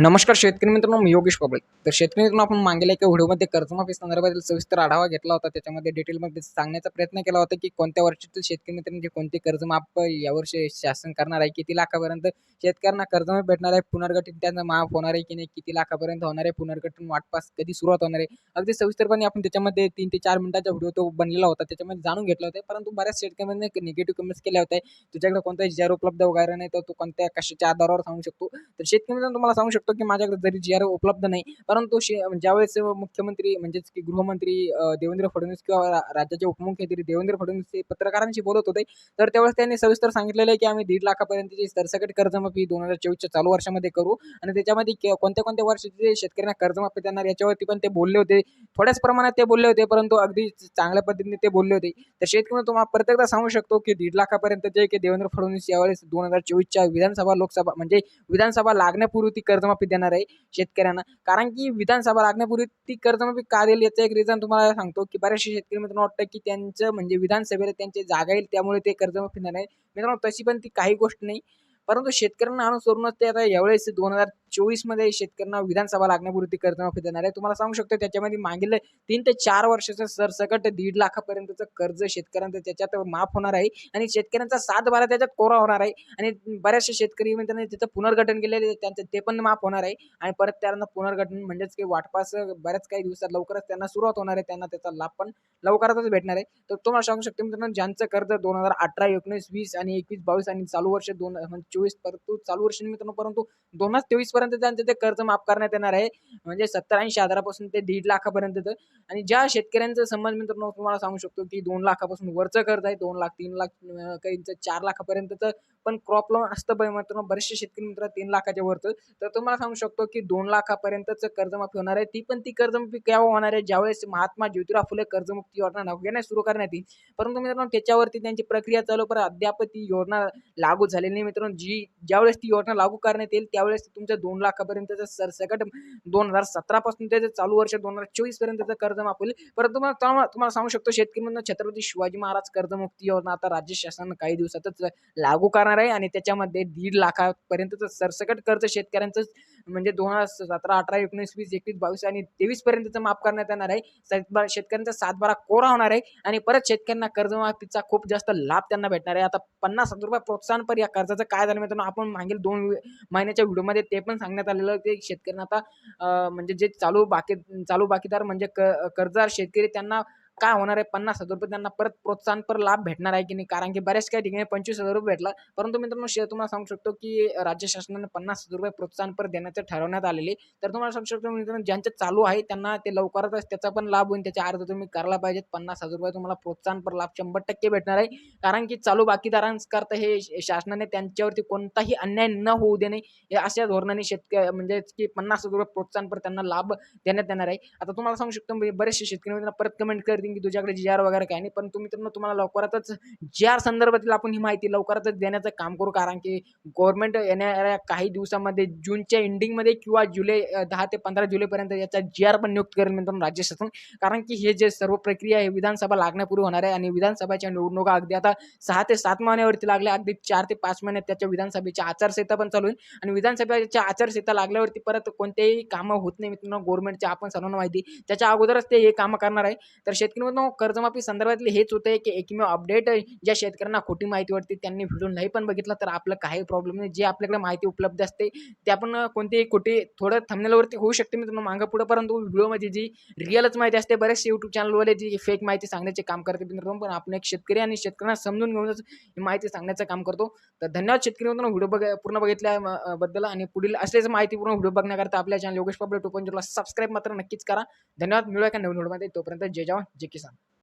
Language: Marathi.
नमस्कार शेतकरी मित्रांनो मी योगेश पब्लिक तर शेतकरी मित्रांनो आपण मागेल्या एका व्हिडिओमध्ये कर्जमाफी संदर्भातील सविस्तर आढावा घेतला होता. त्याच्यामध्ये डिटेलमध्ये सांगण्याचा प्रयत्न केला होता की कोणत्या वर्षातील शेतकरी मित्रांचे कोणते कर्जमाफ यावर्षी शासन करणार आहे किती लाखापर्यंत शेतकऱ्यांना कर्जमाफी भेटणार आहे पुनर्गठन त्यांना माफ होणार आहे की नाही किती लाखापर्यंत होणार आहे पुनर्गठन वाटपास कधी सुरुवात होणार आहे. अगदी सविस्तरपणे आपण त्याच्यामध्ये तीन ते चार मिनिटाचा व्हिडिओ तो बनलेला होता त्याच्यामध्ये जाणून घेतला होता. परंतु बऱ्याच शेतकऱ्यांनी निगेटिव्ह कमेंट्स केल्या होत्या. तुझ्याकडे कोणताही जर उपलब्ध वगैरे नाही तर तू कोणत्या कशाच्या आधारावर सांगू शकतो? तर शेतकरी मित्रांनो तुम्हाला सांगू शकतो की माझ्याकडे जरी जी आर उपलब्ध नाही परंतु शे म्हणजे ज्यावेळेस मुख्यमंत्री म्हणजेच की गृहमंत्री देवेंद्र फडणवीस किंवा राज्याचे उपमुख्यमंत्री देवेंद्र फडणवीस हे पत्रकारांशी बोलत होते तर त्यावेळेस त्यांनी सविस्तर सांगितलेलं आहे की आम्ही दीड लाखापर्यंतची सरसकट कर्जमाफी दोन हजार चोवीसच्या चालू वर्षामध्ये करू आणि त्याच्यामध्ये के- कोणत्या कोणत्या वर्षाचे शेतकऱ्यांना कर्जमाफी देणार याच्यावरती पण ते बोलले होते. थोड्याच प्रमाणात ते बोलले होते परंतु अगदी चांगल्या पद्धतीने ते बोलले होते. तर शेतकरी तुम्हाला प्रत्येकदा सांगू शकतो की दीड लाखापर्यंत जे की देवेंद्र फडणवीस यावेळेस दोन हजार चोवीसच्या विधानसभा लोकसभा म्हणजे विधानसभा लागण्यापूर्वी ती कर्जमाफी देणार आहे शेतकऱ्यांना. कारण की विधानसभा लागण्यापूर्वी ती कर्जमाफी का देईल याचं एक रिझन तुम्हाला सांगतो की बरेचसे शेतकरी मित्रांनो वाटतं की त्यांचं म्हणजे विधानसभेला त्यांचे जागा येईल त्यामुळे ते कर्जमाफी देणार आहे. मित्रांनो तशी पण ती काही गोष्ट नाही. परंतु शेतकऱ्यांना अनुसरूनच ते आता यावेळेस दोन हजार चोवीसमध्ये शेतकऱ्यांना विधानसभा लागण्यापूर्वी कर्जमाफी देणार आहे. तुम्हाला सांगू शकतो त्याच्यामध्ये मागील तीन ते चार वर्षाचं सरसकट दीड लाखापर्यंतचं कर्ज शेतकऱ्यांचं त्याच्यात माफ होणार आहे आणि शेतकऱ्यांचा सात बारा त्याच्यात कोरा होणार आहे आणि बऱ्याचशा शेतकरी म्हणजे मित्रांनी त्याचं पुनर्गठन केलेलं त्यांचं ते पण माफ होणार आहे आणि परत त्यांना पुनर्गठन म्हणजेच की वाटपास बऱ्याच काही दिवसात लवकरच त्यांना सुरुवात होणार आहे त्यांना त्याचा लाभ पण लवकरातच भेटणार आहे. तर तुम्हाला सांगू शकतो मित्रांनो ज्यांचं कर्ज दोन हजार अठरा एकोणीस वीस आणि एकवीस बावीस आणि चालू वर्ष दोन म्हणजे चोवीस परंतु चालू वर्ष मित्रांनो परंतु दोन हजार तेवीस लाखापर्यंत त्यांचं ते कर्ज माफ करण्यात येणार आहे. म्हणजे सत्तर ऐंशी हजारापासून ते दीड लाखापर्यंत आणि ज्या शेतकऱ्यांचं संबंध मित्रांनो तुम्हाला सांगू शकतो की दोन लाखापासून वरचं कर्ज आहे दोन लाख तीन लाख काहींचं चार लाखापर्यंतचं पण क्रॉप लोन असतं बाई मित्रांनो बरेचसे शेतकरी मित्र तीन लाखाच्या वरचं तर तुम्हाला सांगू शकतो की दोन लाखापर्यंतचं कर्जमाफी होणार आहे. ती पण ती कर्जमाफी केव्हा होणार आहे? ज्यावेळेस महात्मा ज्योतिराव फुले कर्जमुक्ती योजना नव्याने सुरू करण्यात येईल. परंतु मित्रांनो त्याच्यावरती त्यांची प्रक्रिया चालू पण अद्याप ती योजना लागू झालेली नाही मित्रांनो. जी ज्यावेळेस ती योजना लागू करण्यात येईल त्यावेळेस तुमच्या दोन लाखापर्यंतचं सरसकट दोन हजार सतरापासून ते चालू वर्ष दोन हजार चोवीस पर्यंतचं कर्ज होईल. परंतु तुम्हाला तुम्हाला सांगू शकतो शेतकरी म्हणून छत्रपती शिवाजी महाराज कर्जमुक्ती योजना आता राज्य शासन काही दिवसातच लागू करणार आहे आणि त्याच्यामध्ये दीड लाखापर्यंतचं सरसकट कर्ज शेतकऱ्यांचं म्हणजे दोन हजार सतरा अठरा एकोणीस वीस एकवीस बावीस आणि तेवीस पर्यंतचं माफ करण्यात येणार आहे. सातबारा शेतकऱ्यांचा सातबारा कोरा होणार आहे आणि परत शेतकऱ्यांना कर्जमाफीचा खूप जास्त लाभ त्यांना भेटणार आहे. आता पन्नास हजार रुपये प्रोत्साहनपर या कर्जाचं काय झालं मित्रांनो? आपण मागील दोन महिन्याच्या व्हिडिओमध्ये ते पण सांगण्यात आलेलं की शेतकऱ्यांना आता म्हणजे जे चालू बाकी चालू बाकीदार म्हणजे क कर्जदार शेतकरी त्यांना काय होणार आहे? पन्नास हजार रुपये त्यांना परत प्रोत्साहनपर लाभ भेटणार आहे की नाही? कारण की बऱ्याच काही ठिकाणी पंचवीस हजार रुपये भेटला. परंतु मित्रांनो शेअर तुम्हाला सांगू शकतो की राज्य शासनाने पन्नास हजार रुपये प्रोत्साहनपर देण्याचं ठरवण्यात आलेले. तर तुम्हाला सांगू शकतो मित्रांनो ज्यांचे चालू आहे त्यांना ते लवकरच त्याचा पण लाभ होईल. त्याचा अर्ज तुम्ही करायला पाहिजेत. पन्नास हजार रुपये तुम्हाला प्रोत्साहनपर लाभ शंभर टक्के भेटणार आहे. कारण की चालू बाकीदारांकरता हे शासनाने त्यांच्यावरती कोणताही अन्याय न होऊ देणे अशा धोरणाने शेतकरी म्हणजे की पन्नास हजार रुपये प्रोत्साहनपर त्यांना लाभ देण्यात येणार आहे. आता तुम्हाला सांगू शकतो बरेचसे शेतकरी मित्रांनो परत कमेंट करतील की तुझ्याकडे जी आर वगैरे काही नाही पण तुम्ही मित्रांनो तुम्हाला लवकरातच जी आर संदर्भातील आपण ही माहिती लवकरातच देण्याचं काम करू. कारण की गव्हर्नमेंट येणाऱ्या काही दिवसामध्ये जूनच्या एंडिंगमध्ये किंवा जुलै दहा ते पंधरा जुलैपर्यंत याचा जी आर पण नियुक्त करेल मित्रांनो राज्य शासन. कारण की हे जे सर्व प्रक्रिया आहे विधानसभा लागण्यापूर्वी होणार आहे आणि विधानसभाच्या निवडणुका अगदी आता सहा ते सात महिन्यावरती लागल्या अगदी चार ते पाच महिन्यात त्याच्या विधानसभेच्या आचारसंहिता पण चालू होईल. आणि विधानसभेच्या आचारसंहिता लागल्यावरती परत कोणतेही कामं होत नाही मित्रांनो गव्हर्नमेंटच्या आपण सर्वांना माहिती त्याच्या अगोदरच ते हे कामं करणार आहे. तर शेतकरी मित्रांनो कर्जमाफी संदर्भातले हेच होतं की एकमेव अपडेट ज्या शेतकऱ्यांना खोटी माहिती वाटते त्यांनी व्हिडिओ नाही पण बघितला तर आपलं काही प्रॉब्लेम नाही. जे आपल्याकडे माहिती उपलब्ध असते ते आपण कोणतीही खोटी थोडं थंबनेलवरती होऊ शकते मित्रांनो मागं पुढं. परंतु व्हिडिओमध्ये जी रिअलच माहिती असते बरेचसे यूट्यूब चॅनलवाले जी फेक माहिती सांगण्याचे काम करते मित्रांनो पण आपण एक शेतकरी आणि शेतकऱ्यांना समजून घेऊनच ही माहिती सांगण्याचं काम करतो. तर धन्यवाद शेतकरी मित्रांनो व्हिडिओ बघ पूर्ण बघितल्याबद्दल आणि पुढील असलेच माहिती पूर्ण व्हिडिओ बघण्याकरता आपल्या channel Yogesh public two point subscribe मात्र नक्कीच करा. धन्यवाद मिळूया का नवीन व्हिडिओमध्ये. तोपर्यंत जय जवान जय किसान